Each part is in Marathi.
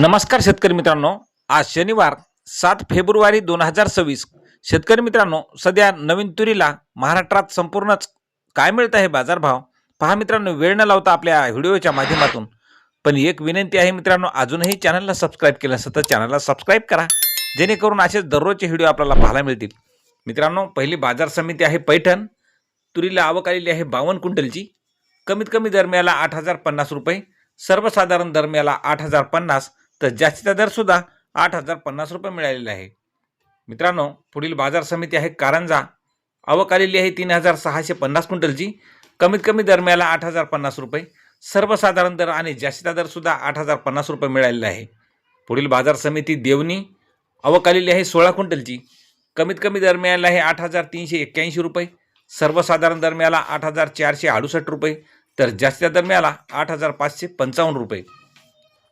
नमस्कार शेतकरी मित्रांनो. आज शनिवार सात फेब्रुवारी दोन हजार सव्वीस. शेतकरी मित्रांनो सध्या नवीन तुरीला महाराष्ट्रात संपूर्णच काय मिळत आहे बाजारभाव? पहा मित्रांनो वेळ न लावता आपल्या व्हिडिओच्या माध्यमातून. पण एक विनंती आहे मित्रांनो अजूनही चॅनलला सबस्क्राईब केलं असतं तर चॅनलला सबस्क्राईब करा. जेणेकरून असेच दररोजचे व्हिडिओ आपल्याला पाहायला मिळतील. मित्रांनो पहिली बाजार समिती आहे पैठण. तुरीला आवक आलेली आहे बावन्न क्विंटलची. कमीत कमी दरम्याला आठ हजार पन्नास रुपये. सर्वसाधारण दरम्याला आठ हजार पन्नास. तर जास्तीचा दरसुद्धा आठ हजार पन्नास रुपये मिळालेला आहे. मित्रांनो पुढील बाजार समिती आहे कारंजा. आवक आलेली आहे तीन हजार सहाशे पन्नास क्विंटलची. कमीत कमी दरम्याला आठ हजार पन्नास रुपये. सर्वसाधारण दर आणि जास्तीचा दरसुद्धा आठ हजार पन्नास रुपये मिळालेला आहे. पुढील बाजार समिती देवणी. आवक आलेली आहे सोळा क्विंटलची. कमीत कमी दरम्याला आहे आठ हजार तीनशे एक्क्याऐंशी रुपये. सर्वसाधारण दरम्याला आठ हजार चारशे अडुसष्ट रुपये. तर जास्तीच्या दरम्याला आठ हजार पाचशे पंचावन्न रुपये.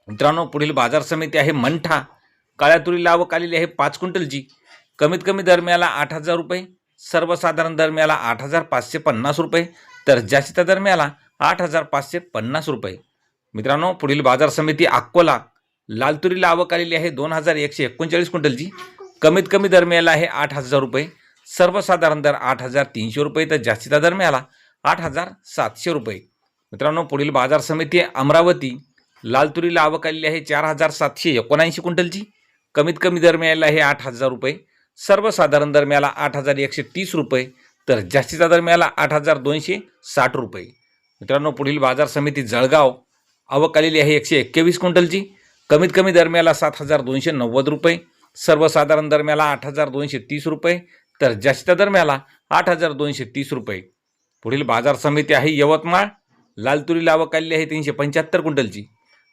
मित्रांनो पुढील बाजार समिती आहे मंठा. काळ्या तुरीला आवक आलेली आहे पाच क्विंटलची कमीत कमी दरम्याला आठ हजार रुपये सर्वसाधारण दरम्याला आठ हजार पाचशे पन्नास रुपये तर जास्तीच्या दरम्याला आठ हजार पाचशे पन्नास रुपये. मित्रांनो पुढील बाजार समिती अकोला. लाल तुरीला आवक आलेली आहे दोन हजार एकशे एकोणचाळीस क्विंटलची कमीत कमी दरम्याला आहे आठ हजार रुपये सर्वसाधारण दर आठ हजार तीनशे रुपये तर जास्तीचा दरम्याला आठ हजार सातशे रुपये. मित्रांनो पुढील बाजार समिती अमरावती. लाल तुरीला आवक आलेली आहे चार हजार सातशे एकोणऐंशी क्विंटलची. कमीत कमी दरम्याला आहे आठ हजार रुपये. सर्वसाधारण दरम्याला आठ हजार एकशे तीस रुपये. तर जास्तीचा दरम्याला आठ हजार दोनशे साठ रुपये. मित्रांनो पुढील बाजार समिती जळगाव आवक आलेली आहे एकशे एक्केवीस क्विंटलची. कमीत कमी दरम्याला सात हजार दोनशे नव्वद रुपये. सर्वसाधारण दरम्याला आठ हजार दोनशे तीस रुपये. तर जास्तीच्या दरम्याला आठ हजार दोनशे तीस रुपये. पुढील बाजार समिती आहे यवतमाळ. लाल तुरीला आवक आलेली आहे तीनशे पंच्याहत्तर क्विंटलची.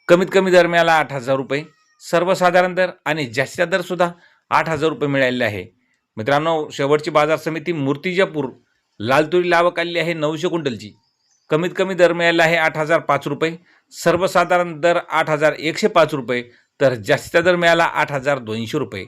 कमीत कमी दरम्याला आठ हजार रुपये सर्वसाधारण दर आणि जास्तीचा दरसुद्धा आठ हजार रुपये मिळालेले आहे. मित्रांनो शेवटची बाजार समिती मूर्तिजापूर लालतुरी लावक आलेली आहे नऊशे क्विंटलची. कमीत कमी दर मिळालेला आहे आठ हजार पाच रुपये सर्वसाधारण दर आठ हजार एकशे पाच रुपये तर जास्तीचा दर मिळाला आठ हजार दोनशे रुपये.